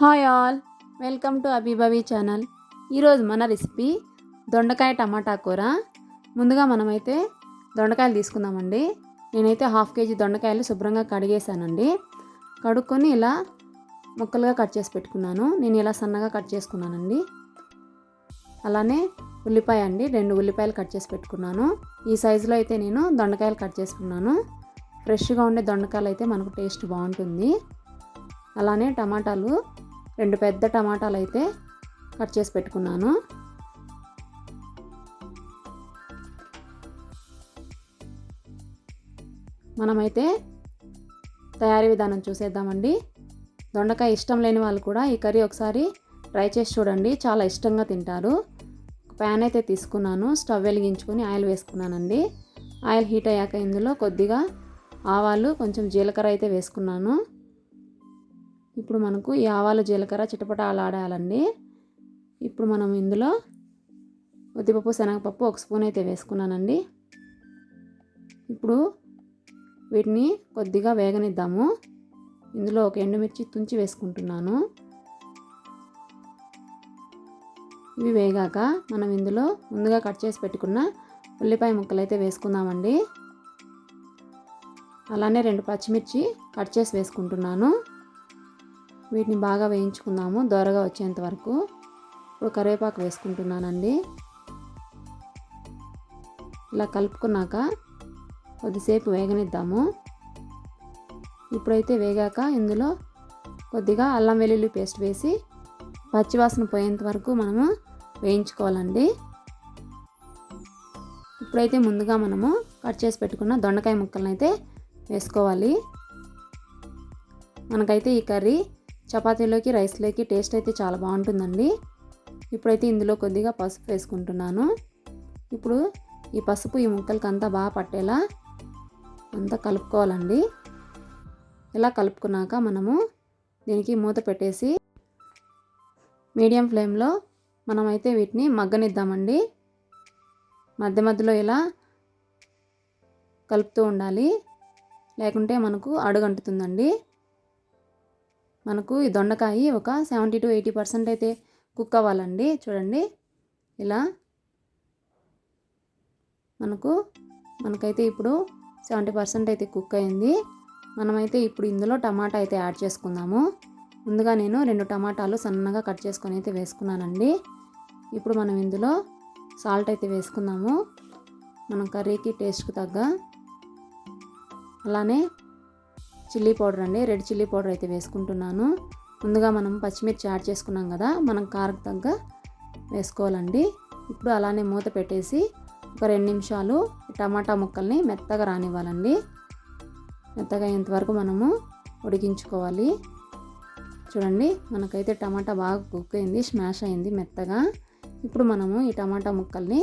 Hi all welcome to Abhibhavi channel. ఈరోజు మన recipe దొండకాయ టమాటా కూర. ముందుగా మనమైతే దొండకాయలు తీసుకుందామండి. నేనైతే హాఫ్ కేజీ దొండకాయలు శుభ్రంగా కడిగేసానండి కడుక్కొని ఇలా ముక్కలుగా కట్ చేసి పెట్టుకున్నాను. నేను ఇలా సన్నగా కట్ చేసుకున్నానండి. అలానే ఉల్లిపాయ అండి రెండు ఉల్లిపాయలు కట్ చేసి పెట్టుకున్నాను. ఈ సైజులో అయితే నేను దొండకాయలు కట్ చేసుకున్నాను. ఫ్రెష్గా ఉండే దొండకాయలు అయితే మనకు టేస్ట్ బాగుంటుంది. అలానే టమాటాలు రెండు పెద్ద టమాటాలు అయితే కట్ చేసి పెట్టుకున్నాను. మనమైతే తయారీ విధానం చూసేద్దామండి. దొండకాయ ఇష్టం లేని వాళ్ళు కూడా ఈ కర్రీ ఒకసారి ట్రై చేసి చూడండి. చాలా ఇష్టంగా తింటారు. ప్యాన్ అయితే తీసుకున్నాను. స్టవ్ వెలిగించుకొని ఆయిల్ వేసుకున్నానండి. ఆయిల్ హీట్ అయ్యాక ఇందులో కొద్దిగా ఆవాలు కొంచెం జీలకర్ర అయితే వేసుకున్నాను. ఇప్పుడు మనకు ఈ ఆవాలు జీలకర్ర చిటపటాలాడాలండి ఇప్పుడు మనం ఇందులో ఉద్దిపప్పు శనగపప్పు ఒక స్పూన్ అయితే వేసుకున్నానండి. ఇప్పుడు వీటిని కొద్దిగా వేగనిద్దాము. ఇందులో ఒక ఎండుమిర్చి తుంచి వేసుకుంటున్నాను. ఇవి వేగాక మనం ఇందులో ముందుగా కట్ చేసి పెట్టుకున్న ఉల్లిపాయ ముక్కలు అయితే వేసుకుందామండి. అలానే రెండు పచ్చిమిర్చి కట్ చేసి వేసుకుంటున్నాను. వీటిని బాగా వేయించుకుందాము దోరగా వచ్చేంత వరకు. ఇప్పుడు కరివేపాకు వేసుకుంటున్నానండి. ఇలా కలుపుకున్నాక కొద్దిసేపు వేగనిద్దాము. ఇప్పుడైతే వేగాక ఇందులో కొద్దిగా అల్లం వెల్లుల్లి పేస్ట్ వేసి పచ్చివాసన పోయేంత వరకు మనము వేయించుకోవాలండి. ఇప్పుడైతే ముందుగా మనము కట్ చేసి పెట్టుకున్న దొండకాయ ముక్కలను అయితే వేసుకోవాలి. మనకైతే ఈ కర్రీ చపాతీలోకి రైస్లోకి టేస్ట్ అయితే చాలా బాగుంటుందండి. ఇప్పుడైతే ఇందులో కొద్దిగా పసుపు వేసుకుంటున్నాను. ఇప్పుడు ఈ పసుపు ఈ ముక్కలకి అంతా బాగా పట్టేలా అంతా కలుపుకోవాలండి. ఇలా కలుపుకున్నాక మనము దీనికి మూత పెట్టేసి మీడియం ఫ్లేమ్లో మనమైతే వీటిని మగ్గనిద్దామండి. మధ్య మధ్యలో ఇలా కలుపుతూ ఉండాలి. లేకుంటే మనకు అడుగంటుతుందండి. మనకు ఈ దొండకాయ ఒక సెవెంటీ టు ఎయిటీ పర్సెంట్ అయితే కుక్ అవ్వాలండి. చూడండి. ఇలా మనకు మనకైతే ఇప్పుడు సెవెంటీ పర్సెంట్ అయితే కుక్ అయింది. మనమైతే ఇప్పుడు ఇందులో టమాటా అయితే యాడ్ చేసుకుందాము. ముందుగా నేను రెండు టమాటాలు సన్నగా కట్ చేసుకొని అయితే వేసుకున్నానండి. ఇప్పుడు మనం ఇందులో సాల్ట్ అయితే వేసుకుందాము. మనం కర్రీకి టేస్ట్కి తగ్గ అలానే చిల్లీ పౌడర్ అండి. రెడ్ చిల్లీ పౌడర్ అయితే వేసుకుంటున్నాను. ముందుగా మనం పచ్చిమిర్చి యాడ్ చేసుకున్నాం కదా మనం కారకు తగ్గ వేసుకోవాలండి. ఇప్పుడు అలానే మూత పెట్టేసి ఒక రెండు నిమిషాలు టమాటా ముక్కల్ని మెత్తగా రానివ్వాలండి. మెత్తగా అయ్యేంతవరకు మనము ఉడికించుకోవాలి. చూడండి మనకైతే టమాటా బాగా కుక్ అయింది స్మాష్ అయింది మెత్తగా. ఇప్పుడు మనము ఈ టమాటా ముక్కల్ని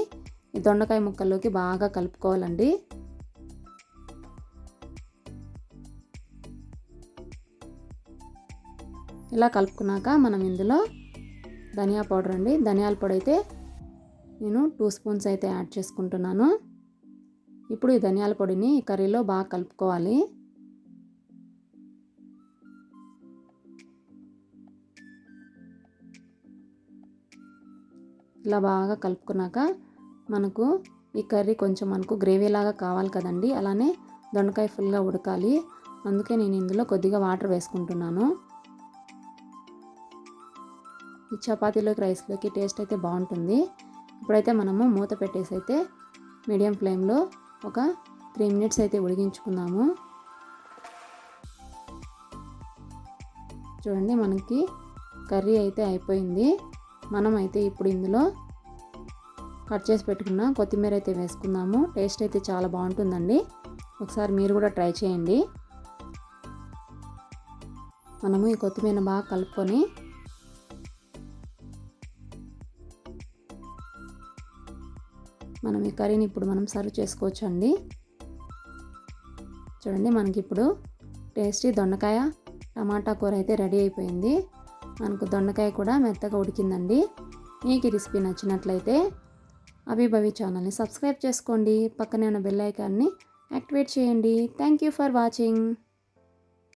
ఈ దొండకాయ ముక్కల్లోకి బాగా కలుపుకోవాలండి. ఇలా కలుపుకున్నాక మనం ఇందులో ధనియా పౌడర్ అండి. ధనియాల పొడి అయితే నేను టూ స్పూన్స్ అయితే యాడ్ చేసుకుంటున్నాను. ఇప్పుడు ఈ ధనియాల పొడిని ఈ కర్రీలో బాగా కలుపుకోవాలి. ఇలా బాగా కలుపుకున్నాక మనకు ఈ కర్రీ కొంచెం మనకు గ్రేవీ లాగా కావాలి కదండి. అలానే దొండకాయ ఫుల్గా ఉడకాలి. అందుకే నేను ఇందులో కొద్దిగా వాటర్ వేసుకుంటున్నాను. ఈ చపాతీలోకి రైస్లోకి టేస్ట్ అయితే బాగుంటుంది. ఇప్పుడైతే మనము మూత పెట్టేసి అయితే మీడియం ఫ్లేమ్లో ఒక త్రీ మినిట్స్ అయితే ఉడికించుకుందాము. చూడండి మనకి కర్రీ అయితే అయిపోయింది. మనం అయితే ఇప్పుడు ఇందులో కట్ చేసి పెట్టుకున్న కొత్తిమీర అయితే వేసుకుందాము. టేస్ట్ అయితే చాలా బాగుంటుందండి. ఒకసారి మీరు కూడా ట్రై చేయండి. మనము ఈ కొత్తిమీర బాగా కలుపుకొని మనం ఈ కర్రీని ఇప్పుడు మనం సర్వ్ చేసుకోవచ్చు అండి చూడండి మనకి ఇప్పుడు టేస్టీ దొండకాయ టమాటా కూర అయితే రెడీ అయిపోయింది. మనకు దొండకాయ కూడా మెత్తగా ఉడికిందండి. మీకు ఈ రెసిపీ నచ్చినట్లయితే అభిభవి ఛానల్ని సబ్స్క్రైబ్ చేసుకోండి. పక్కనే ఉన్న బెల్ ఐకాన్ని యాక్టివేట్ చేయండి. Thank you for watching.